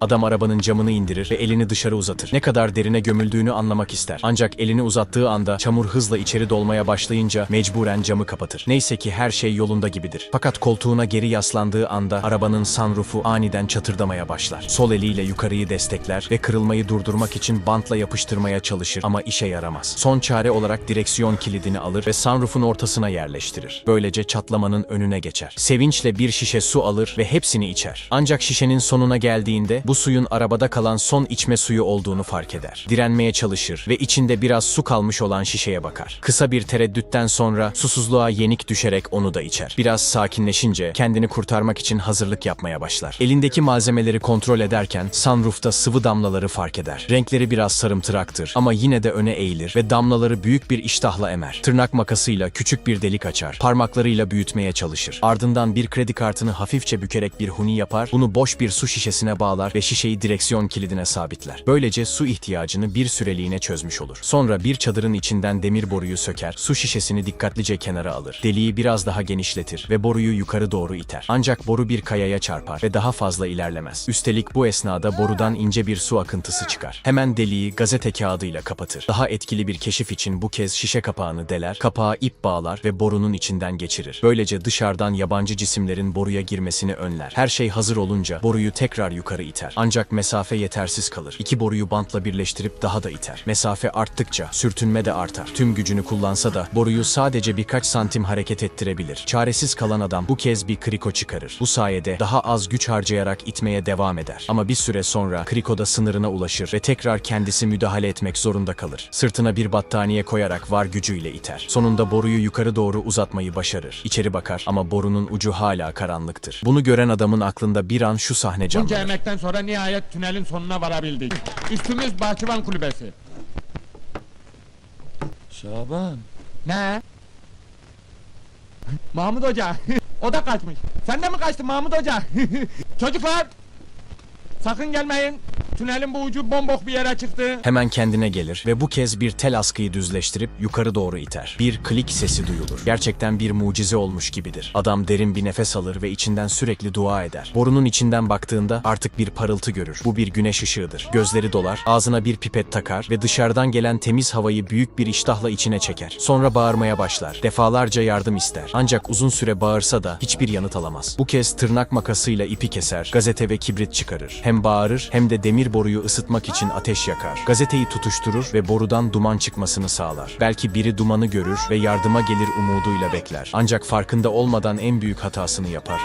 Adam arabanın camını indirir ve elini dışarı uzatır. Ne kadar derine gömüldüğünü anlamak ister. Ancak elini uzattığı anda çamur hızla içeri dolmaya başlayınca mecburen camı kapatır. Neyse ki her şey yolunda gibidir. Fakat koltuğuna geri yaslandığı anda arabanın sunrufu aniden çatırdamaya başlar. Sol eliyle yukarıyı destekler ve kırılmayı durdurmak için bantla yapıştırmaya çalışır ama işe yaramaz. Son çare olarak direksiyon kilidini alır ve sunrufun ortasına yerleştirir. Böylece çatlamanın önüne geçer. Sevinçle bir şişe su alır ve hepsini içer. Ancak şişenin sonuna geldiğinde bu suyun arabada kalan son içme suyu olduğunu fark eder. Direnmeye çalışır ve içinde biraz su kalmış olan şişeye bakar. Kısa bir tereddütten sonra susuzluğa yenik düşerek onu da içer. Biraz sakinleşince kendini kurtarmak için hazırlık yapmaya başlar. Elindeki malzemeleri kontrol ederken sunroofta sıvı damlaları fark eder. Renkleri biraz sarımtıraktır ama yine de öne eğilir ve damlaları büyük bir iştahla emer. Tırnak makasıyla küçük bir delik açar. Parmaklarıyla büyütmeye çalışır. Ardından bir kredi kartını hafifçe bükerek bir huni yapar. Bunu boş bir su şişesine bağlar ve şişeyi direksiyon kilidine sabitler. Böylece su ihtiyacını bir süreliğine çözmüş olur. Sonra bir çadırın içinden demir boruyu söker, su şişesini dikkatlice kenara alır. Deliği biraz daha genişletir ve boruyu yukarı doğru iter. Ancak boru bir kayaya çarpar ve daha fazla ilerlemez. Üstelik bu esnada borudan ince bir su akıntısı çıkar. Hemen deliği gazete kağıdıyla kapatır. Daha etkili bir keşif için bu kez şişe kapağını deler, kapağa ip bağlar ve borunun içinden geçirir. Böylece dışarıdan yabancı cisimlerin boruya girmesini önler. Her şey hazır olunca boruyu tekrar yukarı iter. Ancak mesafe yetersiz kalır. İki boruyu bantla birleştirip daha da iter. Mesafe arttıkça sürtünme de artar. Tüm gücünü kullansa da boruyu sadece birkaç santim hareket ettirebilir. Çaresiz kalan adam bu kez bir kriko çıkarır. Bu sayede daha az güç harcayarak itmeye devam eder. Ama bir süre sonra krikoda sınırına ulaşır ve tekrar kendisi müdahale etmek zorunda kalır. Sırtına bir battaniye koyarak var gücüyle iter. Sonunda boruyu yukarı doğru uzatmayı başarır. İçeri bakar ama borunun ucu hala karanlıktır. Bunu gören adamın aklında bir an şu sahne Bunca canlanır. emekten sonra nihayet tünelin sonuna varabildik. Üstümüz bahçıvan kulübesi. Şaban. Ne? Mahmut Hoca. o da kaçmış. Sen de mi kaçtın Mahmut Hoca? Çocuklar! Sakın gelmeyin. Tünelin bu ucu bombok bir yere çıktı. Hemen kendine gelir ve bu kez bir tel askıyı düzleştirip yukarı doğru iter. Bir klik sesi duyulur. Gerçekten bir mucize olmuş gibidir. Adam derin bir nefes alır ve içinden sürekli dua eder. Borunun içinden baktığında artık bir parıltı görür. Bu bir güneş ışığıdır. Gözleri dolar, ağzına bir pipet takar ve dışarıdan gelen temiz havayı büyük bir iştahla içine çeker. Sonra bağırmaya başlar. Defalarca yardım ister. Ancak uzun süre bağırsa da hiçbir yanıt alamaz. Bu kez tırnak makasıyla ipi keser, gazete ve kibrit çıkarır. Hem bağırır hem de demir boruyu ısıtmak için ateş yakar. Gazeteyi tutuşturur ve borudan duman çıkmasını sağlar. Belki biri dumanı görür ve yardıma gelir umuduyla bekler. Ancak farkında olmadan en büyük hatasını yapar.